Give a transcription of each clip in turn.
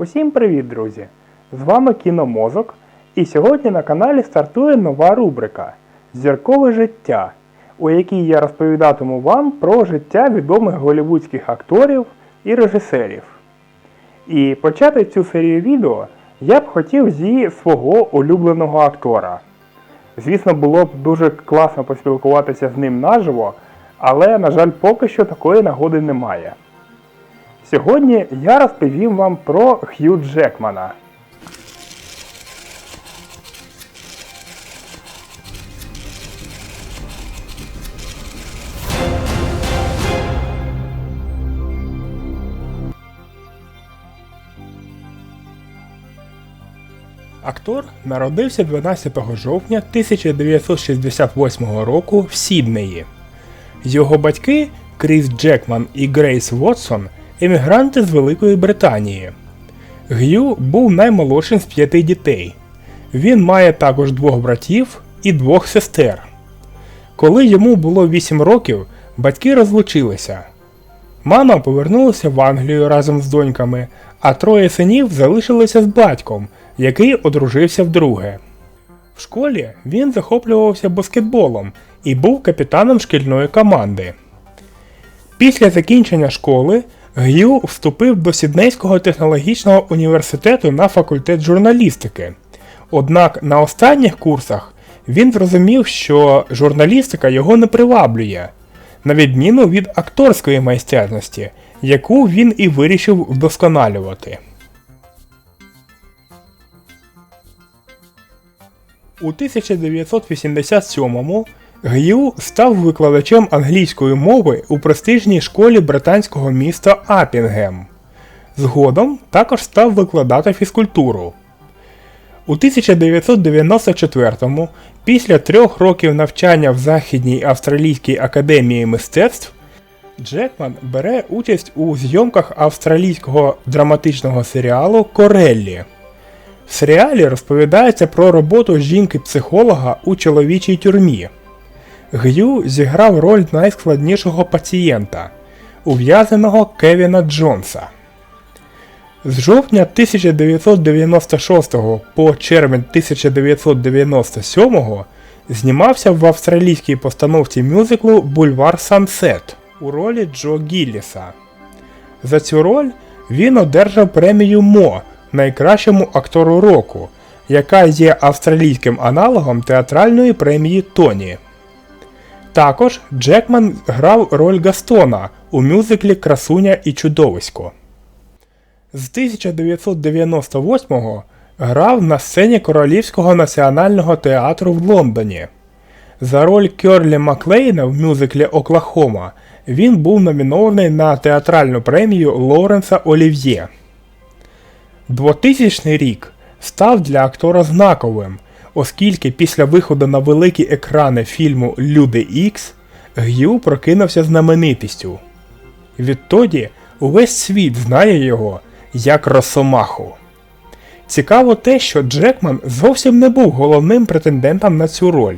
Усім привіт, друзі! З вами Кіномозок, і сьогодні на каналі стартує нова рубрика Зіркове життя, у якій я розповідатиму вам про життя відомих голівудських акторів і режисерів. І почати цю серію відео я б хотів зі свого улюбленого актора. Звісно, було б дуже класно поспілкуватися з ним наживо, але, на жаль, поки що такої нагоди немає. Сьогодні я розповім вам про Х'ю Джекмана. Актор народився 12 жовтня 1968 року в Сіднеї. Його батьки Кріс Джекман і Грейс Вотсон емігранти з Великої Британії. Г'ю був наймолодшим з п'яти дітей. Він має також двох братів і двох сестер. Коли йому було 8 років, батьки розлучилися. Мама повернулася в Англію разом з доньками, а троє синів залишилися з батьком, який одружився вдруге. В школі він захоплювався баскетболом і був капітаном шкільної команди. Після закінчення школи Г'ю вступив до Сіднейського технологічного університету на факультет журналістики. Однак на останніх курсах він зрозумів, що журналістика його не приваблює, на відміну від акторської майстерності, яку він і вирішив вдосконалювати. У 1987-му Г'ю став викладачем англійської мови у престижній школі британського міста Апінгем. Згодом також став викладати фізкультуру. У 1994-му, після трьох років навчання в Західній Австралійській академії мистецтв, Джекман бере участь у зйомках австралійського драматичного серіалу Кореллі. В серіалі розповідається про роботу жінки-психолога у чоловічій тюрмі. Г'ю зіграв роль найскладнішого пацієнта, ув'язаного Кевіна Джонса. З жовтня 1996 по червень 1997 знімався в австралійській постановці мюзиклу Бульвар Сансет у ролі Джо Гілліса. За цю роль він одержав премію Мо найкращому актору року, яка є австралійським аналогом театральної премії Тоні. Також Джекман грав роль Гастона у мюзиклі Красуня і чудовисько. З 1998-го грав на сцені Королівського національного театру в Лондоні. За роль Кьорлі Маклейна в мюзиклі Оклахома він був номінований на театральну премію Лоренса Олів'є. 2000 рік став для актора знаковим, оскільки після виходу на великі екрани фільму Люди Ікс Г'ю прокинувся знаменитістю. Відтоді увесь світ знає його як Росомаху. Цікаво те, що Джекман зовсім не був головним претендентом на цю роль.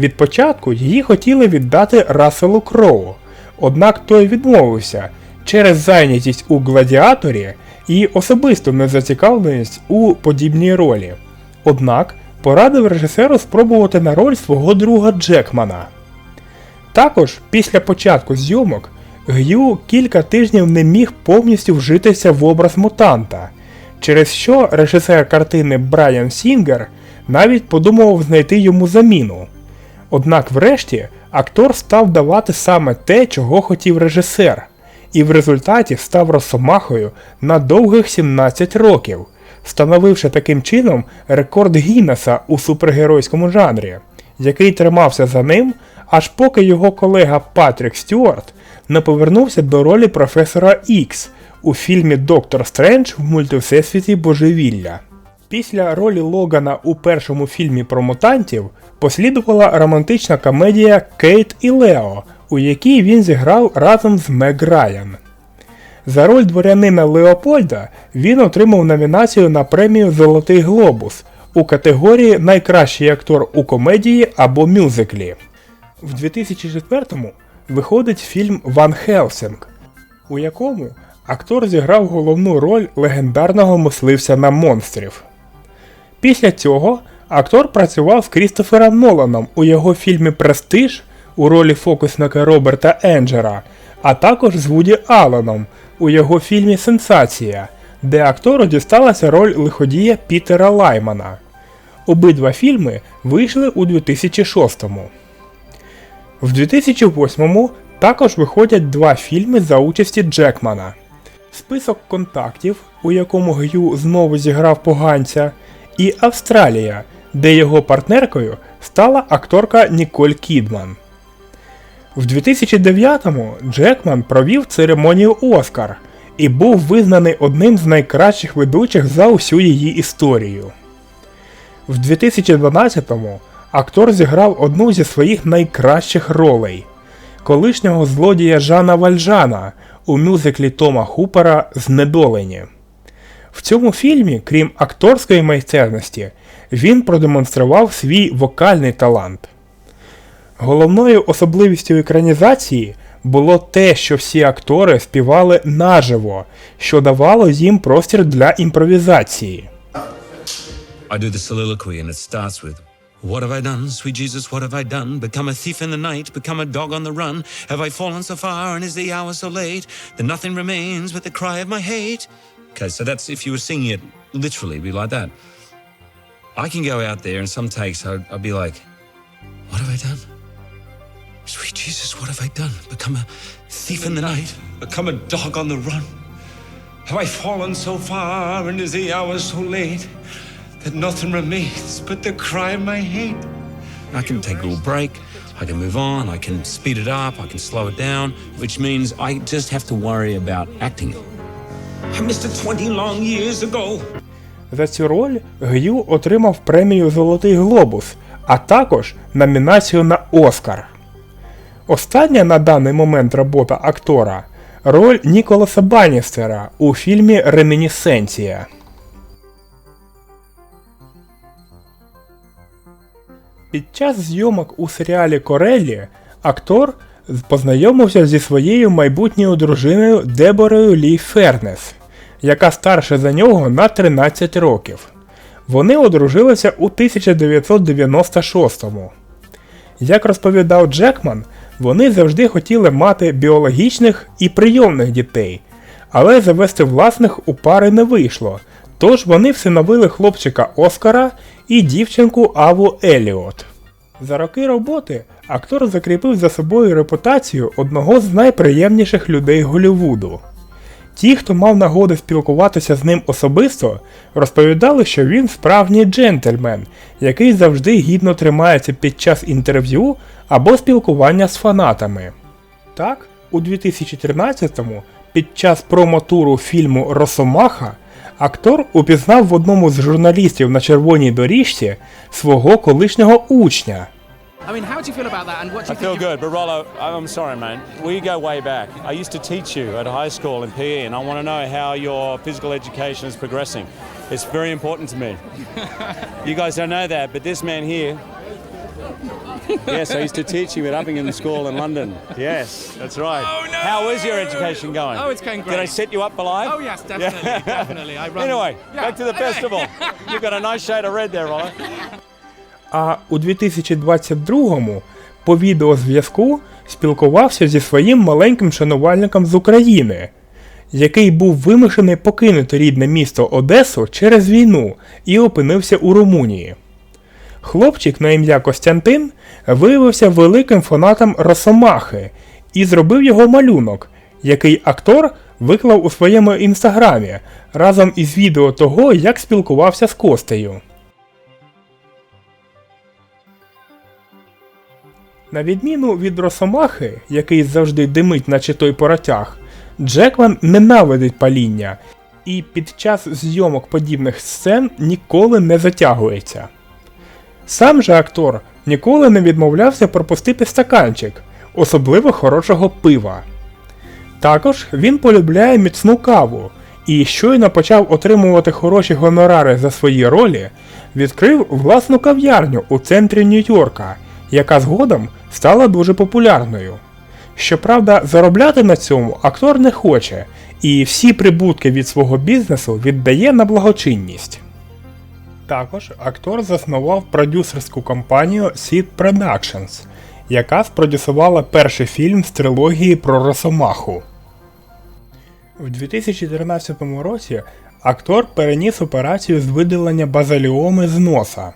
Від початку її хотіли віддати Расселу Кроу, однак той відмовився через зайнятість у гладіаторі і особисту незацікавленість у подібній ролі. Однак порадив режисеру спробувати на роль свого друга Джекмана. Також після початку зйомок Г'ю кілька тижнів не міг повністю вжитися в образ мутанта, через що режисер картини Брайан Сінгер навіть подумав знайти йому заміну. Однак врешті актор став давати саме те, чого хотів режисер, і в результаті став росомахою на довгих 17 років, встановивши таким чином рекорд Гіннеса у супергеройському жанрі, який тримався за ним, аж поки його колега Патрік Стюарт не повернувся до ролі професора Ікс у фільмі Доктор Стрендж в мультивсесвіті Божевілля. Після ролі Логана у першому фільмі про мутантів послідувала романтична комедія Кейт і Лео, у якій він зіграв разом з Мег Райан. За роль дворянина Леопольда він отримав номінацію на премію Золотий Глобус у категорії Найкращий актор у комедії або мюзиклі. В 2004-му виходить фільм Ван Хелсинг, у якому актор зіграв головну роль легендарного мисливця на монстрів. Після цього актор працював з Крістофером Ноланом у його фільмі Престиж у ролі фокусника Роберта Енджера, а також з Вуді Алленом у його фільмі Сенсація, де актору дісталася роль лиходія Пітера Лаймана. Обидва фільми вийшли у 2006-му. В 2008-му також виходять два фільми за участі Джекмана. Список контактів, у якому Г'ю знову зіграв поганця, і Австралія, де його партнеркою стала акторка Ніколь Кідман. В 2009-му Джекман провів церемонію Оскар і був визнаний одним з найкращих ведучих за усю її історію. В 2012-му актор зіграв одну зі своїх найкращих ролей колишнього злодія Жана Вальжана у мюзиклі Тома Хупера Знедолені. В цьому фільмі, крім акторської майстерності, він продемонстрував свій вокальний талант. Головною особливістю екранізації було те, що всі актори співали наживо, що давало їм простір для імпровізації. I do the soliloquy, and it starts with, What have I done, sweet Jesus, what have I done? Become a thief in the night, become a dog on the run. Have I fallen so far, and is the hour so late that nothing remains but the cry of my hate? Okay, so that's if you were singing it literally, it'd be like that. I can go out there, and some takes, I'd, I'd be like, What have I done? Sweet Jesus, what have I done? Become a thief in the night, become a dog on the run. Have I fallen so far, and is the hour so late that nothing remains but the cry of my hate? I can take a little break, I can move on, I can speed it up, I can slow it down, which means I just have to worry about acting it. I missed it 20 long years ago. За цю роль Г'ю отримав премію Золотий Глобус, а також номінацію на Оскар. Остання на даний момент робота актора роль Ніколаса Банністера у фільмі Ремінісценція. Під час зйомок у серіалі Корелі актор познайомився зі своєю майбутньою дружиною Деборою Лі Фернес, яка старша за нього на 13 років. Вони одружилися у 1996-му. Як розповідав Джекман, вони завжди хотіли мати біологічних і прийомних дітей, але завести власних у пари не вийшло, тож вони всиновили хлопчика Оскара і дівчинку Аву Еліот. За роки роботи актор закріпив за собою репутацію одного з найприємніших людей Голлівуду. Ті, хто мав нагоду спілкуватися з ним особисто, розповідали, що він справжній джентльмен, який завжди гідно тримається під час інтерв'ю або спілкування з фанатами. Так, у 2013-му, під час промотуру фільму Росомаха, актор упізнав в одному з журналістів на червоній доріжці свого колишнього учня. I mean, how do you feel about that, and what do I you feel good, but Rollo, I'm sorry, man. We go way back. I used to teach you at high school in PE, and I want to know how your physical education is progressing. It's very important to me. you guys don't know that, but this man here. yes, I used to teach you at Uppingham School in London. Yes, that's right. Oh, no! How is your education going? Oh, it's going great. Did I set you up for life? Oh yes, definitely, definitely. I run. Anyway, Yeah. back to the festival. You've got a nice shade of red there, Rollo. А у 2022-му по відеозв'язку спілкувався зі своїм маленьким шанувальником з України, який був вимушений покинути рідне місто Одесу через війну і опинився у Румунії. Хлопчик на ім'я Костянтин виявився великим фанатом Росомахи і зробив його малюнок, який актор виклав у своєму інстаграмі разом із відео того, як спілкувався з Костею. На відміну від Росомахи, який завжди димить, наче той поротяг, Джекман ненавидить паління і під час зйомок подібних сцен ніколи не затягується. Сам же актор ніколи не відмовлявся пропустити стаканчик, особливо хорошого пива. Також він полюбляє міцну каву і щойно почав отримувати хороші гонорари за свої ролі, відкрив власну кав'ярню у центрі Нью-Йорка, яка згодом стала дуже популярною. Щоправда, заробляти на цьому актор не хоче, і всі прибутки від свого бізнесу віддає на благочинність. Також актор заснував продюсерську компанію Seed Productions, яка спродюсувала перший фільм з трилогії про Росомаху. У 2013 році актор переніс операцію з видалення базаліоми з носа.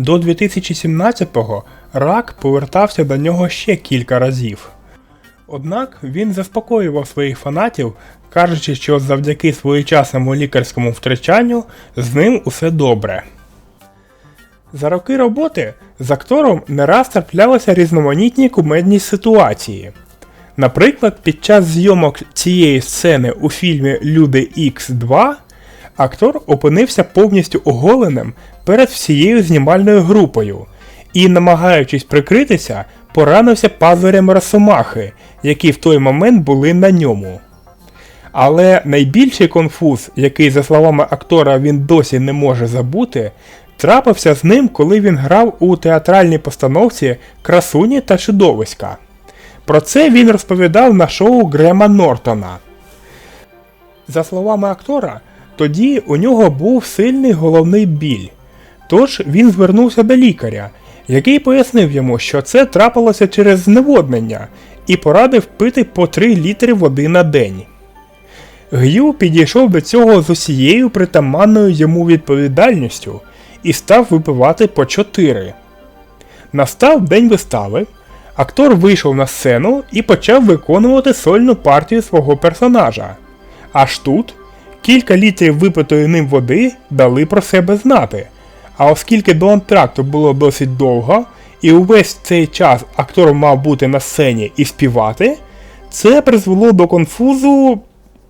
До 2017-го рак повертався до нього ще кілька разів. Однак він заспокоював своїх фанатів, кажучи, що завдяки своєчасному лікарському втрачанню з ним усе добре. За роки роботи з актором не раз траплялися різноманітні кумедні ситуації. Наприклад, під час зйомок цієї сцени у фільмі Люди Х 2 актор опинився повністю оголеним перед всією знімальною групою і, намагаючись прикритися, поранився пазурями росомахи, які в той момент були на ньому. Але найбільший конфуз, який, за словами актора, він досі не може забути, трапився з ним, коли він грав у театральній постановці Красуні та чудовиська. Про це він розповідав на шоу Грема Нортона. За словами актора, тоді у нього був сильний головний біль. Тож він звернувся до лікаря, який пояснив йому, що це трапилося через зневоднення, і порадив пити по 3 літри води на день. Г'ю підійшов до цього з усією притаманною йому відповідальністю і став випивати по 4. Настав день вистави. Актор вийшов на сцену і почав виконувати сольну партію свого персонажа. Аж тут кілька літрів випитої ним води дали про себе знати. А оскільки до антракту було досить довго, і увесь цей час актор мав бути на сцені і співати, це призвело до конфузу,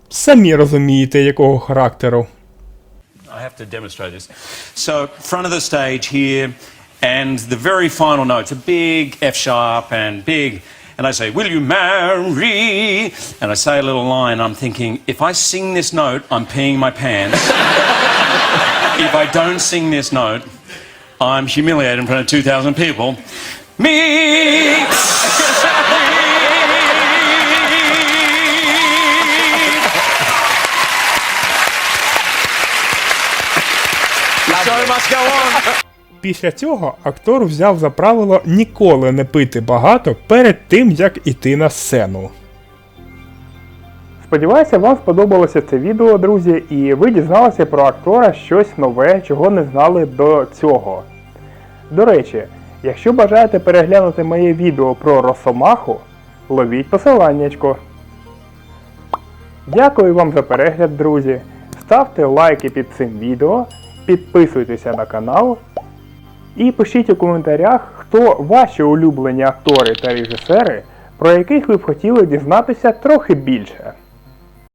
самі розумієте, якого характеру. I have to demonstrate this. So, front of the stage here, and the very final notes, a big F sharp and big. And I say, Will you marry? And I say a little line. I'm thinking, if I sing this note, I'm peeing my pants. if I don't sing this note, I'm humiliated in front of 2,000 people. Me! Show must go on. Після цього актор взяв за правило ніколи не пити багато перед тим, як іти на сцену. Сподіваюся, вам сподобалося це відео, друзі, і ви дізналися про актора щось нове, чого не знали до цього. До речі, якщо бажаєте переглянути моє відео про Росомаху, ловіть посиланнячко. Дякую вам за перегляд, друзі. Ставте лайки під цим відео, підписуйтеся на канал і пишіть у коментарях, хто ваші улюблені актори та режисери, про яких ви б хотіли дізнатися трохи більше.